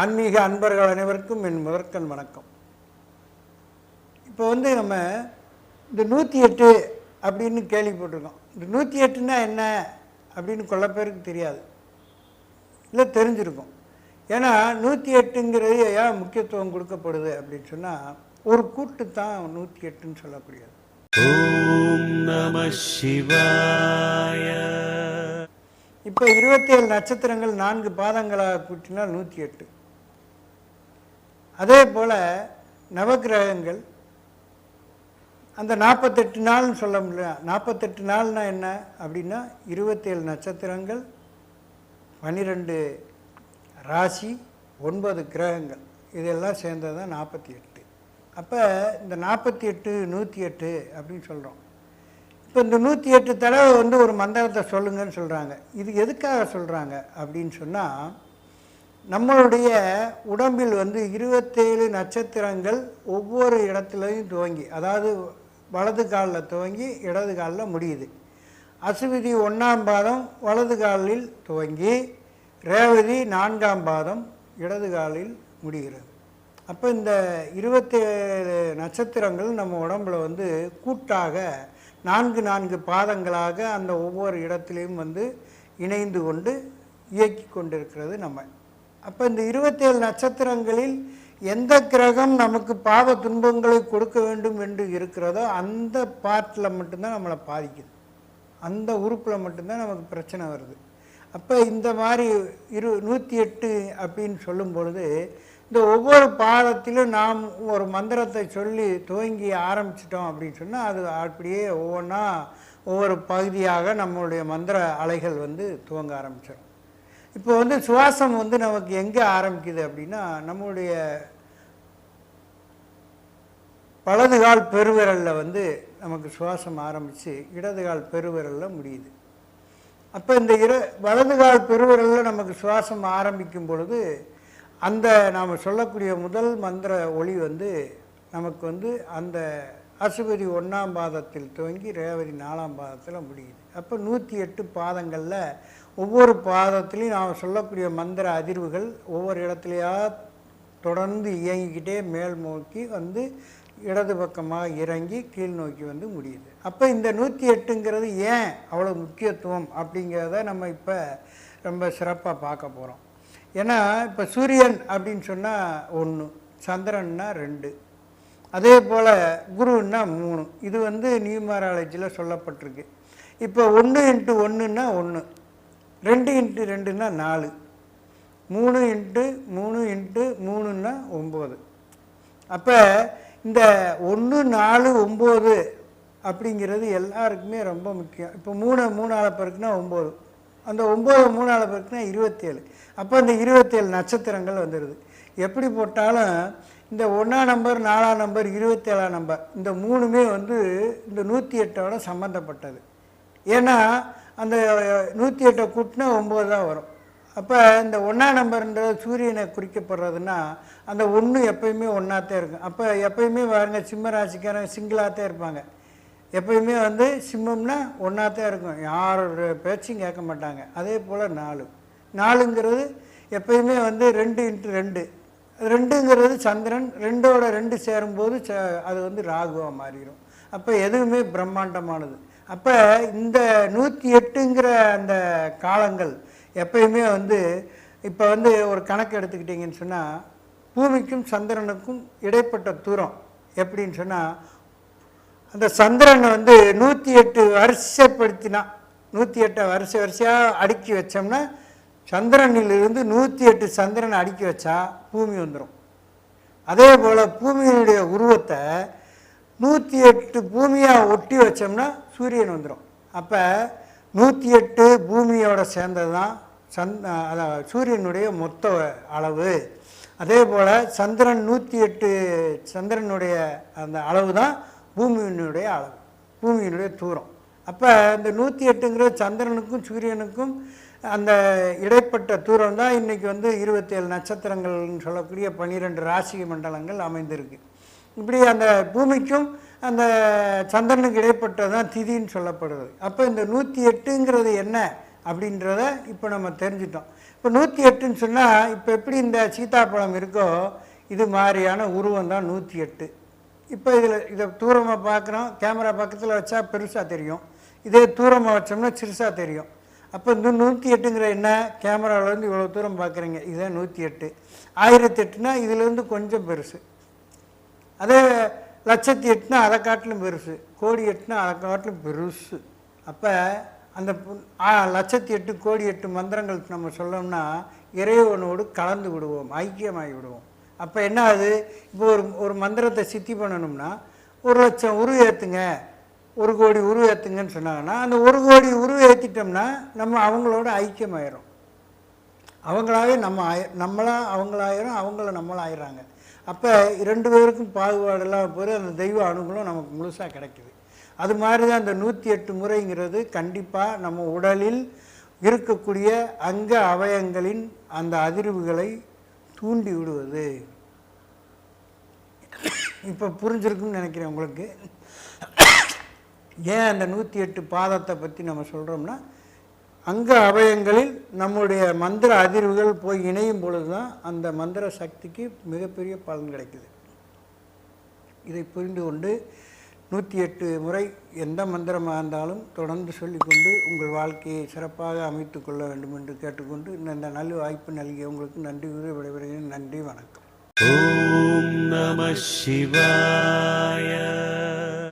ஆன்மீக அன்பர்கள் அனைவருக்கும் என் முதற்கண் வணக்கம். இப்போ வந்து நம்ம இந்த நூற்றி எட்டு அப்படின்னு கேள்விப்பட்டிருக்கோம் இந்த நூற்றி எட்டுனா என்ன அப்படின்னு கொள்ள பேருக்கு தெரியாது. இல்லை தெரிஞ்சிருக்கும். ஏன்னா நூற்றி எட்டுங்கிறது ஏன் முக்கியத்துவம் கொடுக்கப்படுது அப்படின்னு சொன்னால் ஒரு கூட்டு தான் நூற்றி எட்டுன்னு சொல்லக்கூடியது. ஓம் நம சிவாய. இப்போ இருபத்தேழு நட்சத்திரங்கள் நான்கு பாதங்களாக கூட்டினால் நூற்றி எட்டு. அதே போல் நவக்கிரகங்கள் அந்த நாற்பத்தெட்டு நாள்னு சொல்ல முடியல. நாற்பத்தெட்டு நாள்னால் என்ன? அப்படின்னா இருபத்தேழு நட்சத்திரங்கள் பன்னிரெண்டு ராசி ஒன்பது கிரகங்கள். இதெல்லாம் சேர்ந்தது தான் நாற்பத்தி எட்டு அப்போ இந்த நாற்பத்தி எட்டு நூற்றி எட்டு அப்படின்னு சொல்கிறோம் இப்போ இந்த நூற்றி எட்டு தடவை வந்து ஒரு மந்திரத்தை சொல்லுங்கன்னு சொல்கிறாங்க இது எதுக்காக சொல்கிறாங்க அப்படின்னு சொன்னால் நம்மளுடைய உடம்பில் வந்து இருபத்தேழு நட்சத்திரங்கள் ஒவ்வொரு இடத்துலையும் துவங்கி அதாவது வலது காலில் துவங்கி இடது காலில் முடியுது. அசுவிதி ஒன்றாம் பாதம் வலது காலில் துவங்கி ரேவதி நான்காம் பாதம் இடது காலில் முடிகிறது. அப்போ இந்த இருபத்தேழு நட்சத்திரங்கள் நம்ம உடம்புல வந்து கூட்டாக நான்கு நான்கு பாதங்களாக அந்த ஒவ்வொரு இடத்துலையும் வந்து இணைந்து கொண்டு இயக்கி கொண்டிருக்கிறது நம்ம. அப்போ இந்த இருபத்தேழு நட்சத்திரங்களில் எந்த கிரகம் நமக்கு பாவ துன்பங்களை கொடுக்க வேண்டும் என்று இருக்கிறதோ அந்த பார்ட்டில் மட்டும்தான் நம்மளை பாதிக்குது. அந்த உறுப்பில் மட்டும்தான் நமக்கு பிரச்சனை வருது. அப்போ இந்த மாதிரி இரு நூற்றி எட்டு அப்படின்னு சொல்லும் பொழுது இந்த ஒவ்வொரு பாதத்திலும் நாம் ஒரு மந்திரத்தை சொல்லி துவங்கி ஆரம்பிச்சிட்டோம் அப்படின்னு சொன்னால் அது அப்படியே ஒவ்வொன்றா ஒவ்வொரு பகுதியாக நம்மளுடைய மந்திர அலைகள் வந்து துவங்க ஆரம்பிச்சிடும் இப்போ வந்து சுவாசம் வந்து நமக்கு எங்கே ஆரம்பிக்குது அப்படின்னா நம்மளுடைய வலது கால் பெருவிரலில் வந்து நமக்கு சுவாசம் ஆரம்பித்து இடது கால் பெருவிரலில் முடியுது. அப்போ இந்த இரு வலது கால் பெருவிரலில் நமக்கு சுவாசம் ஆரம்பிக்கும் பொழுது அந்த நாம் சொல்லக்கூடிய முதல் மந்திர ஒளி வந்து நமக்கு வந்து அந்த அசுபதி ஒன்றாம் பாதத்தில் துவங்கி ரேவதி நாலாம் பாதத்தில் முடியுது. அப்போ நூற்றி எட்டு பாதங்களில் ஒவ்வொரு பாதத்துலேயும் நாம் சொல்லக்கூடிய மந்திர அதிர்வுகள் ஒவ்வொரு இடத்துலையா தொடர்ந்து இயங்கிக்கிட்டே மேல் நோக்கி வந்து இடது பக்கமாக இறங்கி கீழ் நோக்கி வந்து முடியுது. அப்போ இந்த நூற்றி எட்டுங்கிறது ஏன் அவ்வளோ முக்கியத்துவம் அப்படிங்கிறத நம்ம இப்போ ரொம்ப சிறப்பாக பார்க்க போகிறோம் ஏன்னா இப்போ சூரியன் அப்படின்னு சொன்னால் ஒன்று சந்திரன்னா ரெண்டு. அதே போல் குருன்னா மூணு. இது வந்து நியூமாராலஜியில் சொல்லப்பட்டிருக்கு. இப்போ ஒன்று இன்ட்டு ஒன்றுன்னா ஒன்று ரெண்டு இன்ட்டு ரெண்டுன்னா நாலு. மூணு இன்ட்டு மூணு இன்ட்டு மூணுன்னா ஒம்பது. அப்போ இந்த ஒன்று நாலு ஒம்பது அப்படிங்கிறது எல்லாருக்குமே ரொம்ப முக்கியம். இப்போ மூணு மூணால் பெருக்குனா ஒம்பது. அந்த ஒம்பது மூணால் பெருக்குனா இருபத்தேழு. அப்போ அந்த இருபத்தேழு நட்சத்திரங்கள் வந்துடுது எப்படி போட்டாலும் இந்த ஒன்றாம் நம்பர் நாலாம் நம்பர் இருபத்தேழாம் நம்பர் இந்த மூணுமே வந்து இந்த நூற்றி எட்டோட சம்மந்தப்பட்டது ஏன்னா அந்த நூற்றி எட்டை கூட்டினா ஒம்பது தான் வரும். அப்போ இந்த ஒன்றாம் நம்பர்ன்றது சூரியனை குறிக்கப்படுறதுன்னா அந்த ஒன்று எப்பயுமே ஒன்றாத்தே இருக்கும். அப்போ எப்பயுமே பாருங்கள் சிம்ம ராசிக்காரங்க சிங்கிளாகத்தே இருப்பாங்க. எப்பயுமே வந்து சிம்மம்னா ஒன்றாத்தே இருக்கும். யாரோட பேச்சும் கேட்க மாட்டாங்க. அதே போல் நாலு. நாலுங்கிறது எப்பயுமே வந்து ரெண்டு இன்ட்டு ரெண்டு. ரெண்டுங்கிறது சந்திரன் ரெண்டோட ரெண்டு சேரும்போது ச அது வந்து ராகுவாக மாறிடும் அப்போ எதுவுமே பிரம்மாண்டமானது. அப்போ இந்த நூற்றி எட்டுங்கிற அந்த காலங்கள் எப்பயுமே வந்து இப்போ வந்து ஒரு கணக்கு எடுத்துக்கிட்டிங்கன்னு சொன்னால் பூமிக்கும் சந்திரனுக்கும் இடைப்பட்ட தூரம் எப்படின்னு சொன்னால் அந்த சந்திரனை வந்து நூற்றி எட்டு வரிசைப்படுத்தினா நூற்றி எட்டை வரிசை வரிசையாக அடுக்கி வச்சோம்னா சந்திரனிலிருந்து நூற்றி எட்டு சந்திரனை அடுக்கி வச்சா பூமி வந்துடும் அதே போல் பூமியினுடைய உருவத்தை நூற்றி எட்டு பூமியாக ஒட்டி வச்சோம்னா சூரியன் வந்துடும் அப்போ நூற்றி எட்டு பூமியோட சேர்ந்தது தான் சந் அதான் சூரியனுடைய மொத்த அளவு. அதே போல் சந்திரன் நூற்றி எட்டு சந்திரனுடைய அந்த அளவு தான் பூமியினுடைய அளவு பூமியினுடைய தூரம். அப்போ இந்த நூற்றி எட்டுங்கிற சந்திரனுக்கும் சூரியனுக்கும் அந்த இடைப்பட்ட தூரம் தான் இன்றைக்கி வந்து இருபத்தேழு நட்சத்திரங்கள்னு சொல்லக்கூடிய பன்னிரெண்டு ராசி மண்டலங்கள் அமைந்திருக்கு. இப்படி அந்த பூமிக்கும் அந்த சந்திரனுக்கு இடைப்பட்டது தான் திதின்னு சொல்லப்படுறது அப்போ இந்த நூற்றி எட்டுங்கிறது என்ன அப்படின்றத இப்போ நம்ம தெரிஞ்சிட்டோம். இப்போ நூற்றி எட்டுன்னு சொன்னால் இப்போ எப்படி இந்த சீதாப்பழம் இருக்கோ இது மாதிரியான உருவம் தான் நூற்றி எட்டு. இப்போ இதில் இதை தூரமாக பார்க்குறோம் கேமரா பக்கத்தில் வச்சா பெருசாக தெரியும். இதே தூரமாக வச்சோம்னா சிறுசாக தெரியும். அப்போ இந்த நூற்றி எட்டுங்கிற என்ன? கேமராவிலேருந்து இவ்வளோ தூரம் பார்க்குறீங்க இதுதான் நூற்றி எட்டு. ஆயிரத்தி எட்டுனா இதுலேருந்து கொஞ்சம் பெருசு. அதே லட்சத்தி எட்டுனா அதை காட்டிலும் பெருசு கோடி எட்டுனா அதை காட்டிலும் பெருசு. அப்போ அந்த லட்சத்தி எட்டு கோடி எட்டு மந்திரங்கள் நம்ம சொல்லோம்னா இறைவனோடு கலந்து விடுவோம் ஐக்கியமாகி விடுவோம். அப்போ என்ன ஆகுது? இப்போ ஒரு ஒரு மந்திரத்தை சித்தி பண்ணணும்னா ஒரு லட்சம் உரு ஏற்றுங்க ஒரு கோடி உரு ஏற்றுங்கன்னு சொன்னாங்கன்னா அந்த ஒரு கோடி உரு ஏற்றிட்டோம்னா நம்ம அவங்களோட ஐக்கியமாயிரும். அவங்களாவே நம்ம ஆய நம்மளாக அவங்களாயிரும் அவங்கள நம்மளாயிடுறாங்க. அப்போ இரண்டு பேருக்கும் பாகுபாடெல்லாம் போது அந்த தெய்வ அனுகூலம் நமக்கு முழுசாக கிடைக்குது. அது மாதிரி தான் அந்த நூற்றி எட்டு முறைங்கிறது கண்டிப்பாக நம்ம உடலில் இருக்கக்கூடிய அங்க அவயங்களின் அந்த அதிர்வுகளை தூண்டி விடுவது. இப்போ புரிஞ்சிருக்குன்னு நினைக்கிறேன் உங்களுக்கு. ஏன் அந்த நூற்றி எட்டு பாதத்தை பற்றி நம்ம சொல்கிறோம்னா அங்க அவயங்களில் நம்முடைய மந்திர அதிர்வுகள் போய் இணையும் பொழுது தான் அந்த மந்திர சக்திக்கு மிகப்பெரிய பலன் கிடைக்குது. இதை புரிந்து கொண்டு நூற்றி எட்டு முறை எந்த மந்திரமாக இருந்தாலும் தொடர்ந்து சொல்லிக்கொண்டு உங்கள் வாழ்க்கையை சிறப்பாக அமைத்து கொள்ள வேண்டும் என்று கேட்டுக்கொண்டு இந்த நல்ல வாய்ப்பு நல்கிய உங்களுக்கு நன்றி கூறி விடைபெறுகிறேன். நன்றி வணக்கம். ஓம் நம சிவாய.